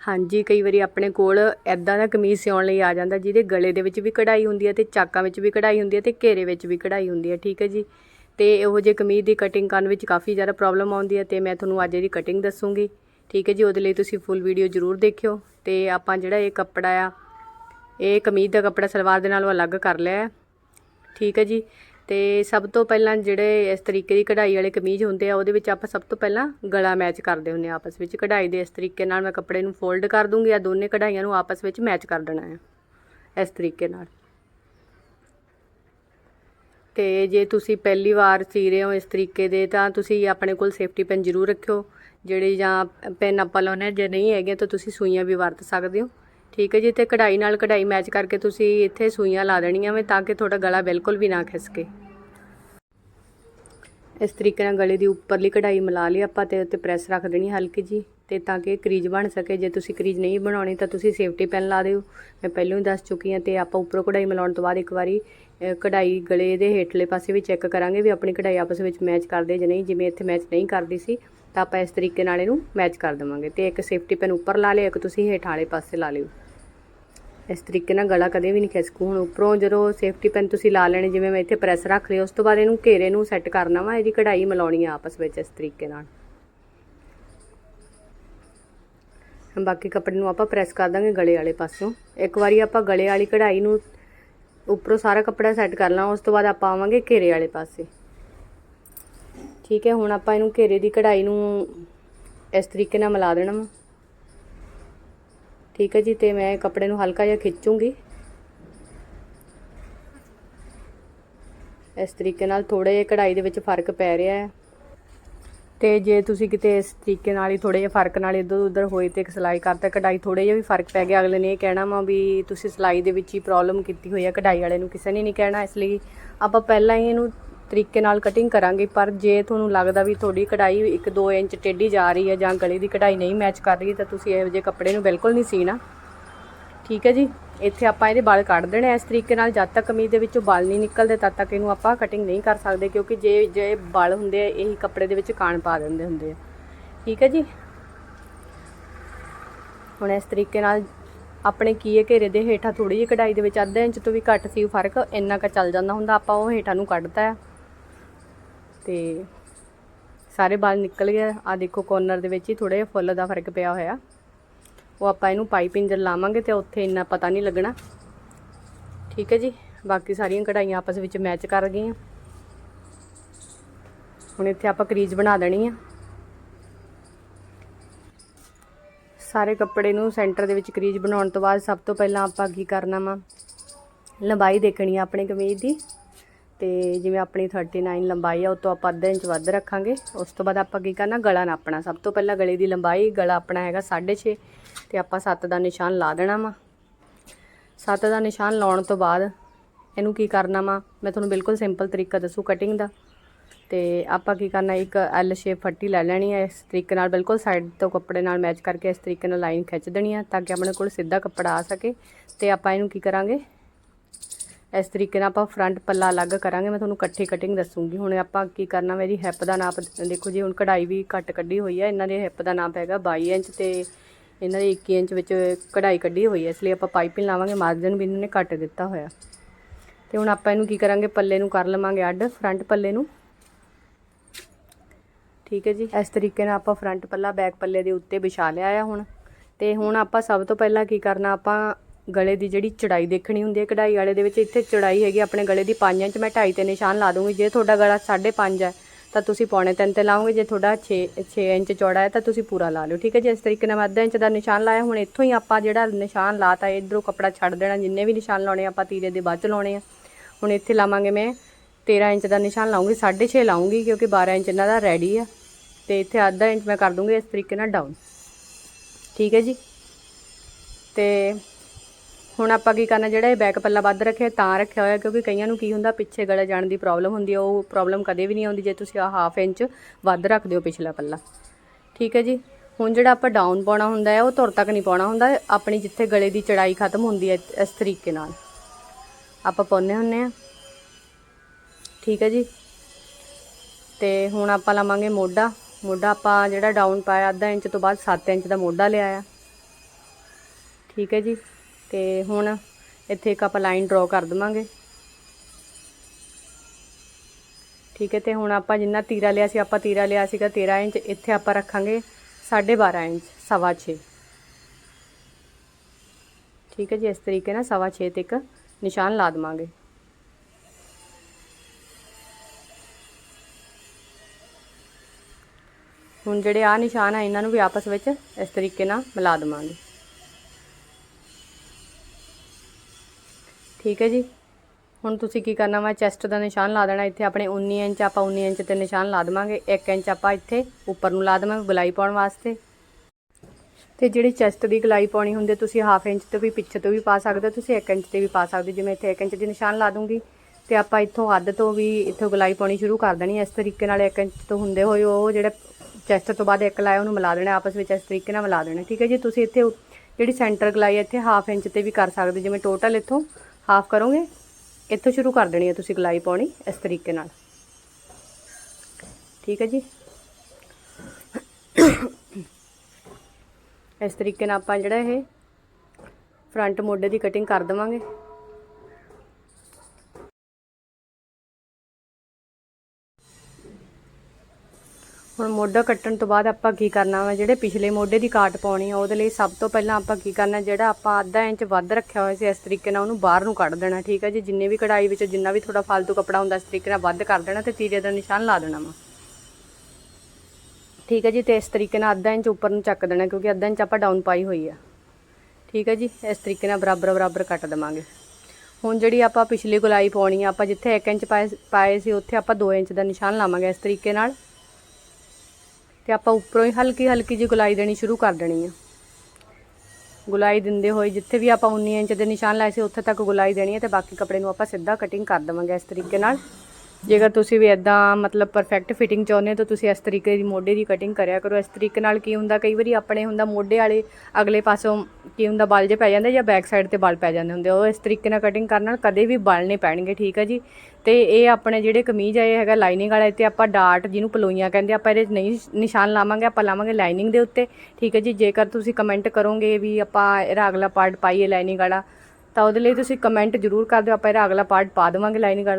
ਹਾਂਜੀ, ਕਈ ਵਾਰੀ ਆਪਣੇ ਕੋਲ ਐਦਾਂ ਦਾ ਕਮੀਜ਼ ਸਿਉਣ ਲਈ ਆ ਜਾਂਦਾ ਜਿਹਦੇ ਗਲੇ ਦੇ ਵਿੱਚ ਵੀ ਕਢਾਈ ਹੁੰਦੀ ਹੈ ਤੇ ਚਾਕਾਂ ਵਿੱਚ ਵੀ ਕਢਾਈ ਹੁੰਦੀ ਹੈ ਤੇ ਘੇਰੇ ਵਿੱਚ ਵੀ ਕਢਾਈ ਹੁੰਦੀ ਹੈ, ਠੀਕ ਹੈ ਜੀ? ਤੇ ਇਹੋ ਜਿਹੇ ਕਮੀਜ਼ ਦੀ ਕਟਿੰਗ ਕਰਨ ਵਿੱਚ ਕਾਫੀ ਜ਼ਿਆਦਾ ਪ੍ਰੋਬਲਮ ਆਉਂਦੀ ਹੈ ਤੇ ਮੈਂ ਤੁਹਾਨੂੰ ਅੱਜ ਇਹਦੀ ਕਟਿੰਗ ਦੱਸੂਗੀ, ਠੀਕ ਹੈ ਜੀ? ਉਹਦੇ ਲਈ ਤੁਸੀਂ ਫੁੱਲ ਵੀਡੀਓ ਜ਼ਰੂਰ ਦੇਖਿਓ ਤੇ ਆਪਾਂ ਜਿਹੜਾ ਇਹ ਕੱਪੜਾ ਆ, ਇਹ ਕਮੀਜ਼ ਦਾ ਕੱਪੜਾ ਸਲਵਾਰ ਦੇ ਨਾਲੋਂ ਅਲੱਗ ਕਰ ਲਿਆ ਠੀਕ ਹੈ ਜੀ? ਤੇ ਸਭ ਤੋਂ ਪਹਿਲਾਂ ਜਿਹੜੇ ਇਸ ਤਰੀਕੇ ਦੀ ਕਢਾਈ ਵਾਲੇ ਕਮੀਜ਼ ਹੁੰਦੇ ਆ ਉਹਦੇ ਵਿੱਚ ਆਪਾਂ ਸਭ ਤੋਂ ਪਹਿਲਾਂ ਗਲਾ ਮੈਚ ਕਰਦੇ ਹੁੰਦੇ ਆ ਆਪਸ ਵਿੱਚ। ਕਢਾਈ ਦੇ ਇਸ ਤਰੀਕੇ ਨਾਲ ਮੈਂ ਕੱਪੜੇ ਨੂੰ ਫੋਲਡ ਕਰ ਦੂੰਗੀ ਆ ਦੋਨੇ ਕਢਾਈਆਂ ਨੂੰ ਆਪਸ ਵਿੱਚ ਮੈਚ ਕਰ ਦੇਣਾ ਹੈ ਇਸ ਤਰੀਕੇ ਨਾਲ। ਤੇ ਜੇ ਤੁਸੀਂ ਪਹਿਲੀ ਵਾਰ ਸੀ ਰਹੇ ਹੋ ਇਸ ਤਰੀਕੇ ਦੇ ਤਾਂ ਤੁਸੀਂ ਆਪਣੇ ਕੋਲ ਸੇਫਟੀ ਪਿਨ ਜ਼ਰੂਰ ਰੱਖਿਓ ਜਿਹੜੇ ਜਾਂ ਪਿਨ ਆਪਾਂ ਲਾਉਣੇ ਆ, ਜੇ ਨਹੀਂ ਹੈਗੇ ਤਾਂ ਤੁਸੀਂ ਸੂਈਆਂ ਵੀ ਵਰਤ ਸਕਦੇ ਹੋ। ਠੀਕ ਹੈ ਜੀ, ਤੇ ਕਢਾਈ ਨਾਲ ਕਢਾਈ ਮੈਚ ਕਰਕੇ ਤੁਸੀਂ ਇੱਥੇ ਸੂਈਆਂ ਲਾ ਦੇਣੀਆਂ ਵੇ ਤਾਂ ਕਿ ਤੁਹਾਡਾ ਗਲਾ ਬਿਲਕੁਲ ਵੀ ਨਾ ਖਿਸਕੇ। ਇਸ ਤਰੀਕੇ ਨਾਲ ਗਲੇ ਦੀ ਉੱਪਰਲੀ ਕਢਾਈ ਮਿਲਾ ਲਈ ਆਪਾਂ ਤੇ ਉੱਤੇ ਪ੍ਰੈਸ ਰੱਖ ਦੇਣੀ ਹਲਕੀ ਜੀ, ਤੇ ਤਾਂ ਕਿ ਕਰੀਜ਼ ਬਣ ਸਕੇ। ਜੇ ਤੁਸੀਂ ਕਰੀਜ਼ ਨਹੀਂ ਬਣਾਉਣੀ ਤਾਂ ਤੁਸੀਂ ਸੇਫਟੀ ਪੈਨ ਲਾ ਦਿਓ। ਮੈਂ ਪਹਿਲਾਂ ਹੀ ਦੱਸ ਚੁੱਕੀ ਹਾਂ ਤੇ ਆਪਾਂ ਉੱਪਰੋਂ ਕਢਾਈ ਮਿਲਾਉਣ ਤੋਂ ਬਾਅਦ ਇੱਕ ਵਾਰੀ ਕਢਾਈ ਗਲੇ ਦੇ ਹੇਠਲੇ ਪਾਸੇ ਵੀ ਚੈੱਕ ਕਰਾਂਗੇ ਵੀ ਆਪਣੀ ਕਢਾਈ ਆਪਸ ਵਿੱਚ ਮੈਚ ਕਰਦੇ ਜਾਂ ਨਹੀਂ। ਜਿਵੇਂ ਇੱਥੇ ਮੈਚ ਨਹੀਂ ਕਰਦੀ ਸੀ, ਤਾਂ ਆਪਾਂ ਇਸ ਤਰੀਕੇ ਨਾਲ ਇਹਨੂੰ ਮੈਚ ਕਰ ਦੇਵਾਂਗੇ। ਤੇ ਇੱਕ ਸੇਫਟੀ ਪੈਨ ਉੱਪਰ ਲਾ ਲਿਓ ਇੱਕ ਤੁਸੀਂ ਹੇਠਾਂ ਵਾਲੇ ਪਾਸੇ ਲਾ ਲਿਓ। ਇਸ ਤਰੀਕੇ ਨਾਲ ਗਲਾ ਕਦੇ ਵੀ ਨਹੀਂ ਖਿਸਕੂ ਹੁਣ ਉੱਪਰੋਂ ਜਦੋਂ ਸੇਫਟੀ ਪੈਨ ਤੁਸੀਂ ਲਾ ਲੈਣੇ, ਜਿਵੇਂ ਮੈਂ ਇੱਥੇ ਪ੍ਰੈਸ ਰੱਖ ਲਿਆ, ਉਸ ਤੋਂ ਬਾਅਦ ਇਹਨੂੰ ਘੇਰੇ ਨੂੰ ਸੈੱਟ ਕਰਨਾ ਵਾ, ਇਹਦੀ ਕਢਾਈ ਮਿਲਾਉਣੀ ਆ ਆਪਸ ਵਿੱਚ ਇਸ ਤਰੀਕੇ ਨਾਲ। ਬਾਕੀ ਕੱਪੜੇ ਨੂੰ ਆਪਾਂ ਪ੍ਰੈਸ ਕਰ ਦਾਂਗੇ ਗਲੇ ਵਾਲੇ ਪਾਸੋਂ। ਇੱਕ ਵਾਰੀ ਆਪਾਂ ਗਲੇ ਵਾਲੀ ਕਢਾਈ ਨੂੰ ਉੱਪਰੋਂ ਸਾਰਾ ਕੱਪੜਾ ਸੈੱਟ ਕਰ ਲਾਂ, ਉਸ ਤੋਂ ਬਾਅਦ ਆਪਾਂ ਆਵਾਂਗੇ ਘੇਰੇ ਵਾਲੇ ਪਾਸੇ। ਠੀਕ ਹੈ, ਹੁਣ ਆਪਾਂ ਇਹਨੂੰ ਘੇਰੇ ਦੀ ਕਢਾਈ ਨੂੰ ਇਸ ਤਰੀਕੇ ਨਾਲ ਮਿਲਾ ਦੇਣਾ ਵਾ। ਠੀਕ ਹੈ ਜੀ, ਤੇ ਮੈਂ ਕੱਪੜੇ ਨੂੰ ਹਲਕਾ ਜਿਹਾ ਖਿੱਚੂੰਗੀ। ਇਸ ਤਰੀਕੇ ਨਾਲ ਥੋੜੇ ਜਿਹਾ ਕਢਾਈ ਦੇ ਵਿੱਚ ਫ਼ਰਕ ਪੈ ਰਿਹਾ ਹੈ। ਤੇ ਜੇ ਤੁਸੀਂ ਕਿਤੇ ਇਸ ਤਰੀਕੇ ਨਾਲ ਹੀ ਥੋੜੇ ਜਿਹਾ ਫ਼ਰਕ ਨਾਲ ਇੱਧਰ ਉੱਧਰ ਹੋਏ ਤੇ ਇੱਕ ਸਿਲਾਈ ਕਰਤਾ ਕਢਾਈ ਥੋੜੇ ਜਿਹਾ ਵੀ ਫ਼ਰਕ ਪੈ ਗਿਆ। ਅਗਲੇ ਨੇ ਇਹ ਕਹਿਣਾ ਵਾ ਵੀ ਤੁਸੀਂ ਸਿਲਾਈ ਦੇ ਵਿੱਚ ਹੀ ਪ੍ਰੋਬਲਮ ਕੀਤੀ ਹੋਈ ਹੈ ਕਢਾਈ ਵਾਲੇ ਨੂੰ ਕਿਸੇ ਨੇ ਨਹੀਂ ਕਹਿਣਾ। ਇਸ ਲਈ ਆਪਾਂ ਪਹਿਲਾਂ ਹੀ ਇਹਨੂੰ ਤਰੀਕੇ ਨਾਲ ਕਟਿੰਗ ਕਰਾਂਗੇ, ਪਰ ਜੇ ਤੁਹਾਨੂੰ ਲੱਗਦਾ ਵੀ ਤੁਹਾਡੀ ਕਢਾਈ 1-2 ਇੰਚ ਟੇਢੀ ਜਾ ਰਹੀ ਹੈ ਜਾਂ ਗਲੇ ਦੀ ਕਢਾਈ ਨਹੀਂ ਮੈਚ ਕਰ ਰਹੀ, ਤਾਂ ਤੁਸੀਂ ਇਹੋ ਜਿਹੇ ਕੱਪੜੇ ਨੂੰ ਬਿਲਕੁਲ ਨਹੀਂ ਸੀਣਾ। ਠੀਕ ਹੈ ਜੀ? ਇੱਥੇ ਆਪਾਂ ਇਹਦੇ ਵਾਲ ਕੱਢ ਦੇਣੇ ਇਸ ਤਰੀਕੇ ਨਾਲ ਜਦ ਤੱਕ ਕਮੀਜ਼ ਦੇ ਵਿੱਚੋਂ ਵਾਲ ਨਹੀਂ ਨਿਕਲਦੇ, ਤਦ ਤੱਕ ਇਹਨੂੰ ਆਪਾਂ ਕਟਿੰਗ ਨਹੀਂ ਕਰ ਸਕਦੇ, ਕਿਉਂਕਿ ਜੇ ਜੇ ਵਾਲ ਹੁੰਦੇ ਆ, ਇਹੀ ਕੱਪੜੇ ਦੇ ਵਿੱਚ ਕਾਣ ਪਾ ਦਿੰਦੇ ਹੁੰਦੇ ਆ। ਠੀਕ ਹੈ ਜੀ? ਹੁਣ ਇਸ ਤਰੀਕੇ ਨਾਲ ਆਪਣੇ ਕੀਏ ਘੇਰੇ ਦੇ ਹੇਠਾਂ ਥੋੜੀ ਜਿਹੀ ਕਢਾਈ ਦੇ ਵਿੱਚ ਅੱਧਾ ਇੰਚ ਤੋਂ ਵੀ ਘੱਟ ਸੀ ਫ਼ਰਕ ਇੰਨਾ ਕੁ ਚੱਲ ਜਾਂਦਾ ਹੁੰਦਾ, ਆਪਾਂ ਉਹ ਹੇਠਾਂ ਨੂੰ ਕੱਢਤਾ ਹੈ ਤੇ ਸਾਰੇ ਵਾਲ ਨਿਕਲ ਗਏ। ਆ ਦੇਖੋ ਕੋਰਨਰ ਦੇ ਵਿੱਚ ਹੀ ਥੋੜੇ ਜਿਹਾ ਫੁੱਲ ਦਾ ਫ਼ਰਕ ਪਿਆ ਹੋਇਆ। ਉਹ ਆਪਾਂ ਇਹਨੂੰ ਪਾਈਪ ਇੰਜਰ ਲਾਵਾਂਗੇ ਤੇ ਉੱਥੇ ਇੰਨਾ ਪਤਾ ਨਹੀਂ ਲੱਗਣਾ। ਠੀਕ ਹੈ ਜੀ, ਬਾਕੀ ਸਾਰੀਆਂ ਕਢਾਈਆਂ ਆਪਸ ਵਿੱਚ ਮੈਚ ਕਰ ਗਈਆਂ। ਹੁਣ ਇੱਥੇ ਆਪਾਂ ਕਰੀਜ਼ ਬਣਾ ਦੇਣੀ ਆ। ਸਾਰੇ ਕੱਪੜੇ ਨੂੰ ਸੈਂਟਰ ਦੇ ਵਿੱਚ ਕਰੀਜ਼ ਬਣਾਉਣ ਤੋਂ ਬਾਅਦ ਸਭ ਤੋਂ ਪਹਿਲਾਂ ਆਪਾਂ ਕੀ ਕਰਨਾ ਵਾ? ਲੰਬਾਈ ਦੇਖਣੀ ਆ ਆਪਣੀ ਕਮੀਜ਼ ਦੀ। ਤੇ ਜਿਵੇਂ ਆਪਣੀ 39 ਲੰਬਾਈ ਆ, ਉਹ ਤੋਂ ਆਪਾਂ ਅੱਧਾ ਇੰਚ ਵੱਧ ਰੱਖਾਂਗੇ। ਉਸ ਤੋਂ ਬਾਅਦ ਆਪਾਂ ਕੀ ਕਰਨਾ, ਗਲਾ ਨਾਪਣਾ। ਸਭ ਤੋਂ ਪਹਿਲਾਂ ਗਲੇ ਦੀ ਲੰਬਾਈ, ਗਲਾ ਆਪਣਾ ਹੈਗਾ 6.5 ਤੇ ਆਪਾਂ 7 ਦਾ ਨਿਸ਼ਾਨ ਲਾ ਦੇਣਾ ਵਾ। 7 ਦਾ ਨਿਸ਼ਾਨ ਲਾਉਣ ਤੋਂ ਬਾਅਦ ਇਹਨੂੰ ਕੀ ਕਰਨਾ ਵਾ? ਮੈਂ ਤੁਹਾਨੂੰ ਬਿਲਕੁਲ ਸਿੰਪਲ ਤਰੀਕਾ ਦੱਸੂ ਕਟਿੰਗ ਦਾ। ਤੇ ਆਪਾਂ ਕੀ ਕਰਨਾ, ਇੱਕ ਐਲ ਸ਼ੇਪ ਫੱਟੀ ਲੈ ਲੈਣੀ ਹੈ ਇਸ ਤਰੀਕੇ ਨਾਲ ਬਿਲਕੁਲ ਸਾਈਡ ਤੋਂ ਕੱਪੜੇ ਨਾਲ ਮੈਚ ਕਰਕੇ ਇਸ ਤਰੀਕੇ ਨਾਲ ਲਾਈਨ ਖਿੱਚ ਦੇਣੀ ਆ, ਤਾਂ ਕਿ ਆਪਣੇ ਕੋਲ ਸਿੱਧਾ ਕੱਪੜਾ ਆ ਸਕੇ। ਤੇ ਆਪਾਂ ਇਹਨੂੰ ਕੀ ਕਰਾਂਗੇ? ਇਸ ਤਰੀਕੇ ਨਾਲ ਆਪਾਂ ਫਰੰਟ ਪੱਲਾ ਅਲੱਗ ਕਰਾਂਗੇ, ਮੈਂ ਤੁਹਾਨੂੰ ਇਕੱਠੀ ਕਟਿੰਗ ਦੱਸੂਗੀ। ਹੁਣ ਆਪਾਂ ਕੀ ਕਰਨਾ, ਮੇਰੀ ਹੈਪ ਦਾ ਨਾਪ ਦੇਖੋ ਜੀ, ਹੁਣ ਕਢਾਈ ਵੀ ਘੱਟ ਕੱਢੀ ਹੋਈ ਹੈ ਇਹਨਾਂ ਦੇ ਹੈਪ ਦਾ ਨਾਪ ਹੈਗਾ 22 ਇੰਚ ਤੇ ਇਹਨਾਂ ਦੇ 21 ਇੰਚ ਵਿੱਚ ਕਢਾਈ ਕੱਢੀ ਹੋਈ ਹੈ ਇਸ ਲਈ ਆਪਾਂ ਪਾਈਪਿੰਗ ਲਾਵਾਂਗੇ ਮਾਰਜਨ ਵੀ ਇਹਨਾਂ ਨੇ ਕੱਟ ਦਿੱਤਾ ਹੋਇਆ। ਤੇ ਹੁਣ ਆਪਾਂ ਇਹਨੂੰ ਕੀ ਕਰਾਂਗੇ, ਪੱਲੇ ਨੂੰ ਕਰ ਲਵਾਂਗੇ ਅੱਡ ਫਰੰਟ ਪੱਲੇ ਨੂੰ। ਠੀਕ ਹੈ ਜੀ? ਇਸ ਤਰੀਕੇ ਨਾਲ ਆਪਾਂ ਫਰੰਟ ਪੱਲਾ ਬੈਕ ਪੱਲੇ ਦੇ ਉੱਤੇ ਵਿਛਾ ਲਿਆ ਆ ਹੁਣ। ਤੇ ਹੁਣ ਆਪਾਂ ਸਭ ਤੋਂ ਪਹਿਲਾਂ ਕੀ ਕਰਨਾ, ਆਪਾਂ ਗਲੇ ਦੀ ਜਿਹੜੀ ਚੜਾਈ ਦੇਖਣੀ ਹੁੰਦੀ ਹੈ, ਕਢਾਈ ਵਾਲੇ ਦੇ ਵਿੱਚ ਇੱਥੇ ਚੜਾਈ ਹੈਗੀ ਆਪਣੇ ਗਲੇ ਦੀ 5 ਇੰਚ ਮੈਂ 2.5 ਤੇ ਨਿਸ਼ਾਨ ਲਾ ਦੂੰਗੀ। ਜੇ ਤੁਹਾਡਾ ਗਲਾ 5.5 ਹੈ, ਤਾਂ ਤੁਸੀਂ ਪੌਣੇ 3 ਤੇ ਲਾਓਗੇ। ਜੇ ਤੁਹਾਡਾ 6 6 ਇੰਚ ਚੌੜਾ ਹੈ, ਤਾਂ ਤੁਸੀਂ ਪੂਰਾ ਲਾ ਲਿਓ, ਠੀਕ ਹੈ ਜੀ? ਇਸ ਤਰੀਕੇ ਨਾਲ ਮੈਂ ਅੱਧਾ ਇੰਚ ਦਾ ਨਿਸ਼ਾਨ ਲਾਇਆ। ਹੁਣ ਇੱਥੋਂ ਹੀ ਆਪਾਂ ਜਿਹੜਾ ਨਿਸ਼ਾਨ ਲਾਤਾ, ਇਧਰੋਂ ਕੱਪੜਾ ਛੱਡ ਦੇਣਾ, ਜਿੰਨੇ ਵੀ ਨਿਸ਼ਾਨ ਲਾਉਣੇ ਆਪਾਂ ਤੀਰੇ ਦੇ ਬਾਅਦ ਚ ਲਾਉਣੇ ਆ। ਹੁਣ ਇੱਥੇ ਲਾਵਾਂਗੇ ਮੈਂ 13 ਇੰਚ ਦਾ ਨਿਸ਼ਾਨ ਲਾਉਂਗੀ 6.5 ਲਾਉਂਗੀ, ਕਿਉਂਕਿ 12 ਇੰਚ ਇਹਨਾਂ ਦਾ ਰੈਡੀ ਆ। ਤੇ ਇੱਥੇ ਅੱਧਾ ਇੰਚ ਮੈਂ ਕਰ ਦੂੰਗੀ, ਇਸ ਤਰੀਕੇ ਨਾਲ ਡਾਊਨ ਠੀਕ ਹੈ ਜੀ? ਤੇ ਹੁਣ ਆਪਾਂ ਕੀ ਕਰਨਾ, ਜਿਹੜਾ ਇਹ ਬੈਕ ਪੱਲਾ ਵੱਧ ਰੱਖਿਆ, ਤਾਂ ਰੱਖਿਆ ਹੋਇਆ, ਕਿਉਂਕਿ ਕਈਆਂ ਨੂੰ ਕੀ ਹੁੰਦਾ, ਪਿੱਛੇ ਗਲੇ ਜਾਣ ਦੀ ਪ੍ਰੋਬਲਮ ਹੁੰਦੀ ਹੈ ਉਹ ਪ੍ਰੋਬਲਮ ਕਦੇ ਵੀ ਨਹੀਂ ਆਉਂਦੀ, ਜੇ ਤੁਸੀਂ ਆ ਹਾਫ ਇੰਚ ਵੱਧ ਰੱਖ ਦਿਓ ਪਿਛਲਾ ਪੱਲਾ। ਠੀਕ ਹੈ ਜੀ? ਹੁਣ ਜਿਹੜਾ ਆਪਾਂ ਡਾਊਨ ਪਾਉਣਾ ਹੁੰਦਾ ਹੈ ਉਹ ਤੁਰ ਤੱਕ ਨਹੀਂ ਪਾਉਣਾ ਹੁੰਦਾ, ਆਪਣੀ ਜਿੱਥੇ ਗਲੇ ਦੀ ਚੜਾਈ ਖਤਮ ਹੁੰਦੀ ਹੈ ਇਸ ਤਰੀਕੇ ਨਾਲ। ਆਪਾਂ ਪਾਉਂਦੇ ਹੁੰਨੇ ਆ। ਠੀਕ ਹੈ ਜੀ? ਤੇ ਹੁਣ ਆਪਾਂ ਲਾਵਾਂਗੇ ਮੋਢਾ। ਮੋਢਾ ਆਪਾਂ ਜਿਹੜਾ ਡਾਊਨ ਪਾਇਆ, ਅੱਧਾ ਇੰਚ ਤੋਂ ਬਾਅਦ 7 ਇੰਚ ਦਾ ਮੋਢਾ ਲਿਆ ਆ। ਠੀਕ ਹੈ ਜੀ? ਤੇ ਹੁਣ ਇੱਥੇ ਇੱਕ ਆਪਾਂ ਲਾਈਨ ਡਰਾ ਕਰ ਦਵਾਂਗੇ। ਠੀਕ ਹੈ, ਤੇ ਹੁਣ ਆਪਾਂ ਜਿੰਨਾ ਤੀਰਾ ਲਿਆ ਸੀ, ਆਪਾਂ ਤੀਰਾ ਲਿਆ ਸੀਗਾ 13 ਇੰਚ, ਇੱਥੇ ਆਪਾਂ ਰੱਖਾਂਗੇ 12.5 ਇੰਚ, ਸਵਾ ਛੇ। ਠੀਕ ਹੈ ਜੀ, ਇਸ ਤਰੀਕੇ ਨਾਲ ਸਵਾ ਛੇ ਤੇ ਇੱਕ ਨਿਸ਼ਾਨ ਲਾ ਦਵਾਂਗੇ। ਹੁਣ ਜਿਹੜੇ ਆ ਨਿਸ਼ਾਨ ਆ, ਇਹਨਾਂ ਨੂੰ ਵੀ ਆਪਸ ਵਿੱਚ ਇਸ ਤਰੀਕੇ ਨਾਲ ਮਿਲਾ ਦਵਾਂਗੇ। ਠੀਕ ਹੈ ਜੀ। ਹੁਣ ਤੁਸੀਂ ਕੀ ਕਰਨਾ ਵਾ? ਚੈਸਟ ਦਾ ਨਿਸ਼ਾਨ ਲਾ ਦੇਣਾ ਇੱਥੇ। ਆਪਣੇ 19 ਇੰਚ, ਆਪਾਂ 19 ਇੰਚ ਤੇ ਨਿਸ਼ਾਨ ਲਾ ਦੇਵਾਂਗੇ। 1 ਇੰਚ ਆਪਾਂ ਇੱਥੇ ਉੱਪਰ ਨੂੰ ਲਾ ਦੇਵਾਂਗੇ ਗੁਲਾਈ ਪਾਉਣ ਵਾਸਤੇ। ਤੇ ਜਿਹੜੀ ਚੈਸਟ ਦੀ ਗਲਾਈ ਪਾਉਣੀ ਹੁੰਦੀ ਤੁਸੀਂ ਹਾਫ ਇੰਚ ਤੋਂ ਵੀ ਪਿੱਛੇ ਤੋਂ ਵੀ ਪਾ ਸਕਦੇ ਹੋ। ਤੁਸੀਂ 1 ਇੰਚ ਤੇ ਵੀ ਪਾ ਸਕਦੇ ਜਿਵੇਂ ਇੱਥੇ 1 ਇੰਚ ਦੀ ਨਿਸ਼ਾਨ ਲਾ ਦੂੰਗੀ। ਤੇ ਆਪਾਂ ਇੱਥੋਂ ਅੱਧ ਤੋਂ ਵੀ ਇੱਥੋਂ ਗਲਾਈ ਪਾਉਣੀ ਸ਼ੁਰੂ ਕਰ ਦੇਣੀ ਇਸ ਤਰੀਕੇ ਨਾਲ 1 ਇੰਚ ਤੋਂ ਹੁੰਦੇ ਹੋਏ ਉਹ ਜਿਹੜਾ ਚੈਸਟ ਤੋਂ ਬਾਅਦ ਇੱਕ ਲਾਇਆ ਉਹਨੂੰ ਮਿਲਾ ਦੇਣਾ ਆਪਸ ਵਿੱਚ। ਇਸ ਤਰੀਕੇ ਨਾਲ ਮਿਲਾ ਦੇਣਾ। ਠੀਕ ਹੈ ਜੀ। ਤੁਸੀਂ ਇੱਥੇ ਜਿਹੜੀ ਸੈਂਟਰ ਗਲਾਈ ਇੱਥੇ ਹਾਫ ਇੰਚ ਤੇ ਵੀ ਕਰ ਸਕਦੇ ਜਿਵੇਂ ਟੋਟਲ ਇੱਥੋਂ ਹਾਫ ਕਰੋਗੇ? ਇੱਥੋਂ ਸ਼ੁਰੂ ਕਰ ਦੇਣੀ ਹੈ ਤੁਸੀਂ ਗਲਾਈ ਪਾਉਣੀ ਇਸ ਤਰੀਕੇ ਨਾਲ। ਠੀਕ ਹੈ ਜੀ? ਇਸ ਤਰੀਕੇ ਨਾਲ ਆਪਾਂ ਜਿਹੜਾ ਇਹ ਫਰੰਟ ਮੋਢੇ ਦੀ ਕਟਿੰਗ ਕਰ ਦੇਵਾਂਗੇ। ਹੁਣ ਮੋਢਾ ਕੱਟਣ ਤੋਂ ਬਾਅਦ ਆਪਾਂ ਕੀ ਕਰਨਾ ਵਾ? ਜਿਹੜੇ ਪਿਛਲੇ ਮੋਢੇ ਦੀ ਕਾਟ ਪਾਉਣੀ ਆ, ਉਹਦੇ ਲਈ ਸਭ ਤੋਂ ਪਹਿਲਾਂ ਆਪਾਂ ਕੀ ਕਰਨਾ? ਜਿਹੜਾ ਆਪਾਂ ਅੱਧਾ ਇੰਚ ਵੱਧ ਰੱਖਿਆ ਹੋਇਆ ਸੀ, ਇਸ ਤਰੀਕੇ ਨਾਲ ਉਹਨੂੰ ਬਾਹਰ ਨੂੰ ਕੱਢ ਦੇਣਾ, ਠੀਕ ਹੈ ਜੀ? ਜਿੰਨੇ ਵੀ ਕਢਾਈ ਵਿੱਚ ਜਿੰਨਾ ਵੀ ਥੋੜਾ ਫालतू ਕੱਪੜਾ ਹੁੰਦਾ, ਇਸ ਤਰੀਕੇ ਨਾਲ ਵੱਧ ਕਰ ਦੇਣਾ ਤੇ ਤੀਰੇ ਦਾ ਨਿਸ਼ਾਨ ਲਾ ਦੇਣਾ ਵਾ। ਠੀਕ ਹੈ ਜੀ? ਤੇ ਇਸ ਤਰੀਕੇ ਨਾਲ ਅੱਧਾ ਇੰਚ ਉੱਪਰ ਨੂੰ ਚੱਕ ਦੇਣਾ, ਕਿਉਂਕਿ ਅੱਧਾ ਇੰਚ ਆਪਾਂ ਡਾਊਨ ਪਾਈ ਹੋਈ ਆ। ਠੀਕ ਹੈ ਜੀ? ਇਸ ਤਰੀਕੇ ਨਾਲ ਬਰਾਬਰ ਬਰਾਬਰ ਕੱਟ ਦੇਵਾਂਗੇ। ਹੁਣ ਜਿਹੜੀ ਆਪਾਂ ਪਿਛਲੀ ਗੁਲਾਈ ਪਾਉਣੀ ਆ, ਆਪਾਂ ਜਿੱਥੇ 1 ਇੰਚ ਪਾਏ ਪਾਏ ਸੀ, ਉੱਥੇ ਆਪਾਂ 2 ਇੰਚ ਦਾ ਨਿਸ਼ਾਨ ਲਾਵਾਂਗੇ ਇਸ ਤਰੀਕੇ ਨਾਲ। ਤੇ ਆਪਾਂ ਉੱਪਰੋਂ ਹੀ ਹਲਕੀ ਹਲਕੀ ਜਿਹੀ ਗੁਲਾਈ ਦੇਣੀ ਸ਼ੁਰੂ ਕਰ ਦੇਣੀ ਆ। ਗੁਲਾਈ ਦਿੰਦੇ ਹੋਏ ਜਿੱਥੇ ਵੀ ਆਪਾਂ 19 ਇੰਚ ਦੇ ਨਿਸ਼ਾਨ ਲਾਏ ਸੀ, ਉੱਥੇ ਤੱਕ ਗੁਲਾਈ ਦੇਣੀ ਹੈ ਤੇ ਬਾਕੀ ਕੱਪੜੇ ਨੂੰ ਆਪਾਂ ਸਿੱਧਾ ਕਟਿੰਗ ਕਰ ਦੇਵਾਂਗੇ ਇਸ ਤਰੀਕੇ ਨਾਲ। ਜੇਕਰ ਤੁਸੀਂ ਵੀ ਇਦਾਂ ਮਤਲਬ ਪਰਫੈਕਟ ਫਿਟਿੰਗ ਚਾਹੁੰਦੇ ਹੋ ਤਾਂ ਤੁਸੀਂ ਇਸ ਤਰੀਕੇ ਦੀ ਮੋਢੇ ਦੀ ਕਟਿੰਗ ਕਰਿਆ ਕਰੋ। ਇਸ ਤਰੀਕੇ ਨਾਲ ਕੀ ਹੁੰਦਾ, ਕਈ ਵਾਰੀ ਆਪਣੇ ਹੁੰਦਾ ਮੋਢੇ ਵਾਲੇ ਅਗਲੇ ਪਾਸੋਂ ਕੀ ਹੁੰਦਾ ਬਲ ਜੇ ਪੈ ਜਾਂਦੇ ਜਾਂ ਬੈਕ ਸਾਈਡ ਤੇ ਬਲ ਪੈ ਜਾਂਦੇ ਹੁੰਦੇ ਉਹ ਇਸ ਤਰੀਕੇ ਨਾਲ ਕਟਿੰਗ ਕਰਨ ਨਾਲ ਕਦੇ ਵੀ ਬਲ ਨਹੀਂ ਪੈਣਗੇ, ਠੀਕ ਹੈ ਜੀ? ਤੇ ਇਹ ਆਪਣੇ ਜਿਹੜੇ ਕਮੀਜ਼ ਆ, ਇਹ ਹੈਗਾ ਲਾਈਨਿੰਗ ਵਾਲਾ ਤੇ ਆਪਾਂ ਡਾਟ ਜਿਹਨੂੰ ਪਲੋਈਆਂ ਕਹਿੰਦੇ ਆਪਾਂ ਇਹਦੇ ਨਹੀਂ ਨਿਸ਼ਾਨ ਲਾਵਾਂਗੇ, ਆਪਾਂ ਲਾਵਾਂਗੇ ਲਾਈਨਿੰਗ ਦੇ ਉੱਤੇ। ਠੀਕ ਹੈ ਜੀ, ਜੇਕਰ ਤੁਸੀਂ ਕਮੈਂਟ ਕਰੋਗੇ ਵੀ ਆਪਾਂ ਇਹਦਾ ਅਗਲਾ ਪਾਰਟ ਪਾਈਏ ਲਾਈਨਿੰਗ ਵਾਲਾ, ਤਾਂ ਉਹਦੇ ਲਈ ਤੁਸੀਂ ਕਮੈਂਟ ਜ਼ਰੂਰ ਕਰ ਦਿਓ, ਆਪਾਂ ਇਹਦਾ ਅਗਲਾ ਪਾਰਟ ਪਾ ਦੇਵਾਂਗੇ ਲਾਈਨਿੰਗ ਵਾਲਾ।